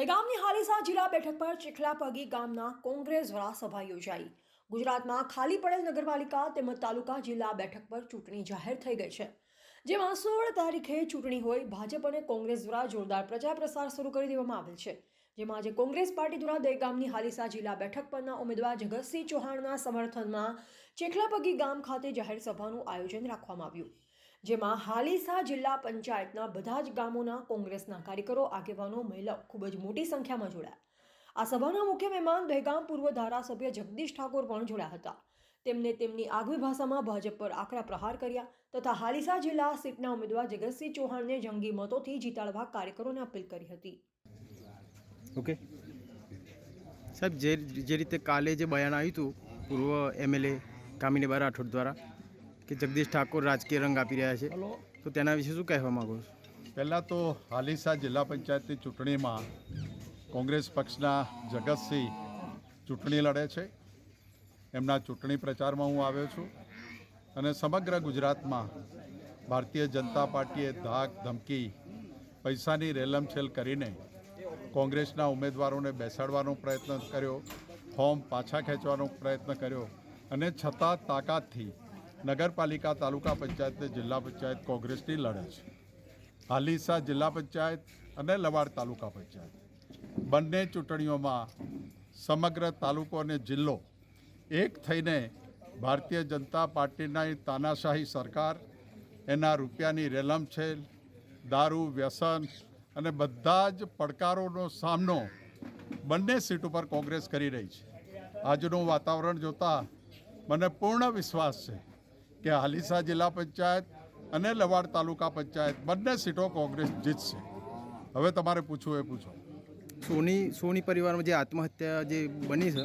દહેગામની હાલીસા જિલ્લા બેઠક પર ચીખલાપગી ગામના કોંગ્રેસ દ્વારા સભા યોજાઈ. ગુજરાતમાં ખાલી પડેલ નગરપાલિકા તેમજ તાલુકા જિલ્લા બેઠક પર ચૂંટણી જાહેર થઈ ગઈ છે. જેમાં સોળ તારીખે ચૂંટણી હોય, ભાજપ અને કોંગ્રેસ દ્વારા જોરદાર પ્રચાર પ્રસાર શરૂ કરી દેવામાં આવેલ છે. જેમાં આજે કોંગ્રેસ પાર્ટી દ્વારા દહેગામની હાલીસા જિલ્લા બેઠક પરના ઉમેદવાર જગતસિંહ ચૌહાણના સમર્થનમાં ચેખલાપગી ગામ ખાતે જાહેર સભાનું આયોજન રાખવામાં આવ્યું. જેમાં હાલીસા જિલ્લા પંચાયતના બધા જ ગામોના કોંગ્રેસના કાર્યકરો, આગેવાનો, મહિલાઓ ખૂબ જ મોટી સંખ્યામાં જોડાયા. આ સભાના મુખ્ય મહેમાન દહેગામ પૂર્વ ધારાસભ્ય જગદીશ ઠાકોર પણ જોડાયા હતા. તેમને તેમની આગવી ભાષામાં ભાજપ પર આકરા પ્રહાર કર્યા તથા હાલીસા જિલ્લા સીટના ઉમેદવાર જગતસિંહ ચૌહાણને જંગી મતોથી જીતાડવા કાર્યકરોને અપીલ કરી હતી. ઓકે. સાહેબ, જે જે રીતે કાલે જે બયાન આવ્યું હતું, પૂર્વ એમએલએ કામિનીબા રાઠોડ દ્વારા કે જગદીશ ઠાકોર રાજકીય રંગ આપી રહ્યા છે. તો તેના વિશે શું કહેવા માગો છો? પહેલાં તો હાલીસા જિલ્લા પંચાયતની ચૂંટણીમાં કોંગ્રેસ પક્ષના જગતસિંહ ચૂંટણી લડે છે. એમના ચૂંટણી પ્રચારમાં હું આવ્યો છું અને સમગ્ર ગુજરાતમાં ભારતીય જનતા પાર્ટીએ ધાક ધમકી પૈસાની રેલમછેલ કરીને કોંગ્રેસના ઉમેદવારોને બેસાડવાનો પ્રયત્ન કર્યો ફોર્મ પાછા ખેંચવાનો પ્રયત્ન કર્યો અને છતાં તાકાતથી નગરપાલિકા તાલુકા પંચાયત અને જિલ્લા પંચાયત કોંગ્રેસની લડે છે. હાલીસા જિલ્લા પંચાયત અને લવાડ તાલુકા પંચાયત. બંને ચૂંટણીઓમાં સમગ્ર તાલુકો અને જિલ્લો એક થઈને ભારતીય જનતા પાર્ટીના તાનાશાહી સરકાર, એના રૂપિયાની રેલમછેલ દારૂ, વ્યસન અને બધા જ પડકારોનો સામનો બંને સીટ ઉપર કોંગ્રેસ કરી રહી છે. આજનું વાતાવરણ જોતાં મને પૂર્ણ વિશ્વાસ છે કે હાલીસા જિલ્લા પંચાયત અને લવાડ તાલુકા પંચાયત બંને સીટો કોંગ્રેસ જીતશે. હવે તમારે પૂછવું એ પૂછો. સોની સોની પરિવારમાં જે આત્મહત્યા જે બની છે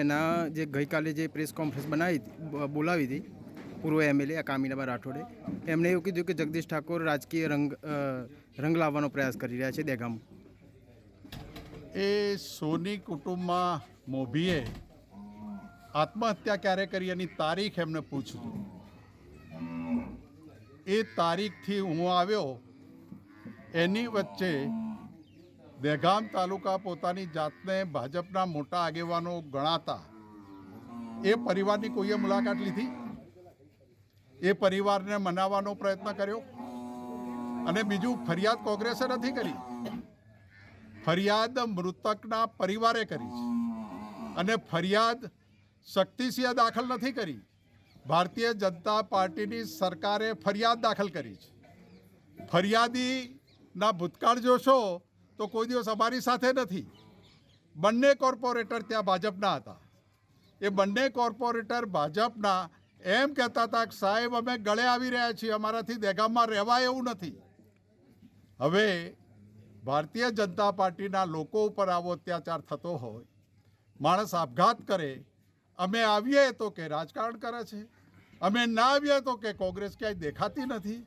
એના જે ગઈકાલે જે પ્રેસ કોન્ફરન્સ બનાવી બોલાવી હતી પૂર્વ એમએલએ કામિનાબા રાઠોડે એમણે એવું કીધું કે જગદીશ ઠાકોર રાજકીય રંગ રંગ લાવવાનો પ્રયાસ કરી રહ્યા છે દેગામ. એ સોની કુટુંબમાં મોભીએ આત્મહત્યા ક્યારે કરી એની તારીખ એમને પૂછજો એ તારીખથી હું આવ્યો, એની વચ્ચે દહેગામ તાલુકા પોતાની જાતને ભાજપના મોટા આગેવાનો ગણાતા. એ પરિવારની કોઈએ મુલાકાત લીધી? એ પરિવારને મનાવવાનો પ્રયત્ન કર્યો? અને બીજું, ફરિયાદ કોંગ્રેસે નથી કરી. ફરિયાદ મૃતકના પરિવારે કરી છે. અને ફરિયાદ શક્તિસિંહે દાખલ નથી કરી. ભારતીય જનતા પાર્ટીની સરકારે ફરિયાદ દાખલ કરી છે. ફરિયાદીના ભૂતકાળ જોશો તો કોઈ દિવસ અમારી સાથે નથી. બંને કોર્પોરેટર ત્યાં ભાજપના હતા. એ બંને કોર્પોરેટર ભાજપના એમ કહેતા હતા કે, સાહેબ, અમે ગળે આવી રહ્યા છીએ, અમારાથી દેગામમાં રહેવાય એવું નથી. હવે ભારતીય જનતા પાર્ટીના લોકો ઉપર આવો અત્યાચાર થતો હોય, માણસ આપઘાત કરે અમે આવીએ તો કે રાજકારણ કરે છે. અમે ના આવીએ તો કે કોંગ્રેસ ક્યાંય દેખાતી નથી.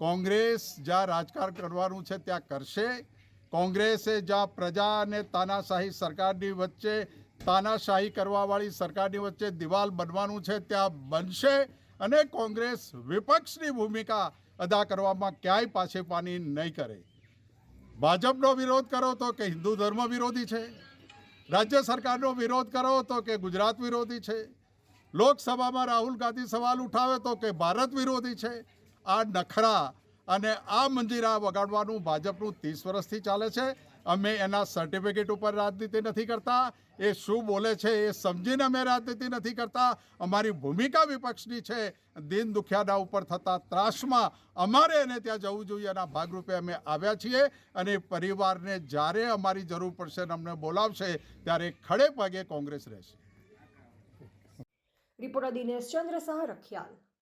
કોંગ્રેસ જ્યાં રાજકારણ કરવાનું છે ત્યાં કરશે. કોંગ્રેસે જ્યાં પ્રજા અને તાનાશાહી સરકારની વચ્ચે, તાનાશાહી કરવાવાળી સરકારની વચ્ચે દિવાલ બનવાનું છે ત્યાં બનશે અને કોંગ્રેસ વિપક્ષની ભૂમિકા અદા કરવામાં ક્યાંય પાછેપાની નહીં કરે. ભાજપનો વિરોધ કરો તો કે હિન્દુ ધર્મ વિરોધી છે. રાજ્ય સરકારનો વિરોધ કરો તો કે ગુજરાત વિરોધી છે. લોકસભામાં રાહુલ ગાંધી સવાલ ઉઠાવે તો કે ભારત વિરોધી છે. આ નખરા અને આ મંજીરા વગાડવાનું ભાજપનું ત્રીસ વર્ષથી ચાલે છે. અમે એના સર્ટિફિકેટ ઉપર રાજનીતિ નથી કરતા. એ શું બોલે છે એ સમજીને અમે રાજનીતિ નથી કરતા. અમારી ભૂમિકા વિપક્ષની છે. દિન દુખિયાના ઉપર થતા ત્રાસમાં અમારે એને ત્યાં જવું જોઈએ એના ભાગરૂપે અમે આવ્યા છીએ અને પરિવારને જ્યારે અમારી જરૂર પડશે અને અમને બોલાવશે ત્યારે ખડે પગે કોંગ્રેસ રહેશે. રિપોર્ટર દિનેશ ચંદ્ર સહ રખિયાલ.